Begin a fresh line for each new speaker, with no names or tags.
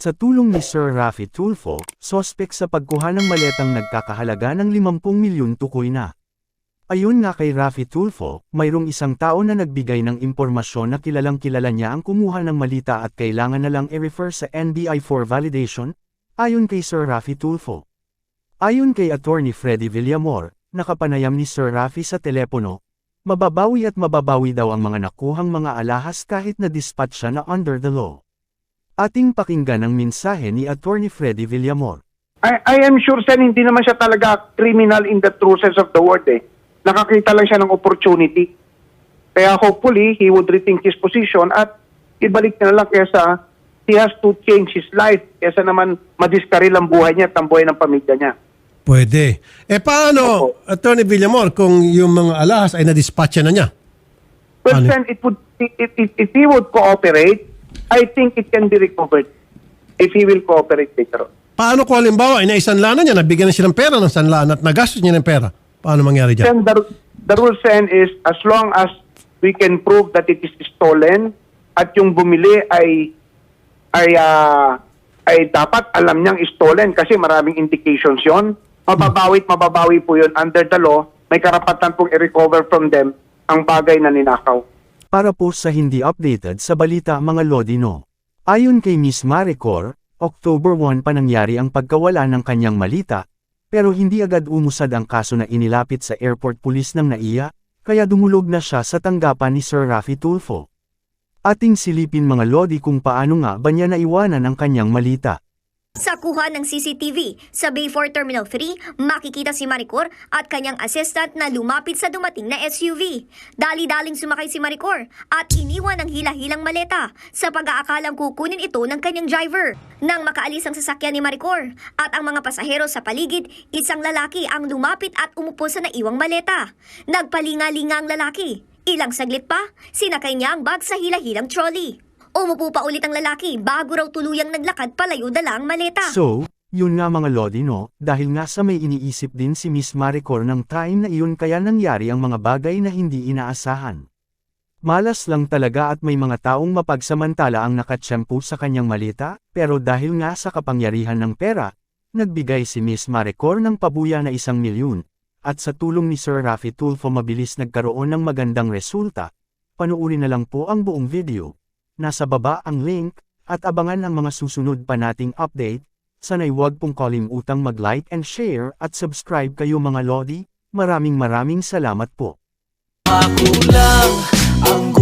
Sa tulong ni Sir Rafi Tulfo, sospek sa pagkuha ng maletang nagkakahalaga ng 50 milyon tukoy na. Ayon nga kay Rafi Tulfo, mayroong isang tao na nagbigay ng impormasyon na kilalang kilala niya ang kumuha ng malita at kailangan na lang i-refer sa NBI for validation, ayon kay Sir Rafi Tulfo. Ayon kay Attorney Freddy Villamor, nakapanayam ni Sir Rafi sa telepono, mababawi at mababawi daw ang mga nakuhang mga alahas kahit na dispatch siya na under the law. Ating pakinggan ang mensahe ni Attorney Freddy Villamor.
I, I am sure, Sen, hindi naman siya talaga criminal in the true sense of the word eh. Nakakita lang siya ng opportunity. Kaya hopefully, he would rethink his position at ibalik na lang kesa he has to change his life kesa naman madiskaril ang buhay niya at ang buhay ng pamilya niya.
Pwede. Eh paano, Attorney Villamor, kung yung mga alahas ay na-dispatcha na niya?
Well,
Ano?
Sen, it would, if, if, if he would cooperate, I think it can be recovered if he will cooperate later on.
Paano kung halimbawa, inaisanla na niya, nabigyan na siya ng pera ng sanlaan at nagastos niya ng pera? Paano mangyari dyan?
Then the, the rule sen is as long as we can prove that it is stolen at yung bumili ay ay ah, ay dapat alam niyang stolen kasi maraming indications yon. Mababawi at mababawi po yun under the law. May karapatan pong i-recover from them ang bagay na ninakaw.
Para po sa hindi updated sa balita mga Lodino. Ayon kay Miss Maricor, October 1 pa nangyari ang pagkawala ng kanyang malita, pero hindi agad umusad ang kaso na inilapit sa airport police ng NAIA, kaya dumulog na siya sa tanggapan ni Sir Rafi Tulfo. Ating silipin mga Lodi kung paano nga ba niya naiwanan ang kanyang malita.
Sa kuha ng CCTV sa Bayfort Terminal 3, makikita si Maricor at kanyang assistant na lumapit sa dumating na SUV. Dali-daling sumakay si Maricor at iniwan ang hila-hilang maleta sa pag-aakalang kukunin ito ng kanyang driver. Nang makaalis ang sasakyan ni Maricor at ang mga pasahero sa paligid, isang lalaki ang lumapit at umupo sa naiwang maleta. Nagpalinga-linga ang lalaki. Ilang saglit pa, sinakay niya ang bag sa hila-hilang trolley. Umupo pa ulit ang lalaki bago raw tuluyang naglakad palayo dala ang maleta.
So, yun nga mga Lodi no, dahil nga sa may iniisip din si Miss Maricor ng time na iyon kaya nangyari ang mga bagay na hindi inaasahan. Malas lang talaga at may mga taong mapagsamantala ang nakatsyempo sa kanyang malita, pero dahil nga sa kapangyarihan ng pera, nagbigay si Miss Maricor ng pabuya na isang milyon, at sa tulong ni Sir Rafi Tulfo mabilis nagkaroon ng magandang resulta. Panuuri na lang po ang buong video. Nasa baba ang link, at abangan ang mga susunod pa nating update, sanay huwag pong kalimutang mag-like and share at subscribe kayo mga Lodi, maraming maraming salamat po.
Ako lang ang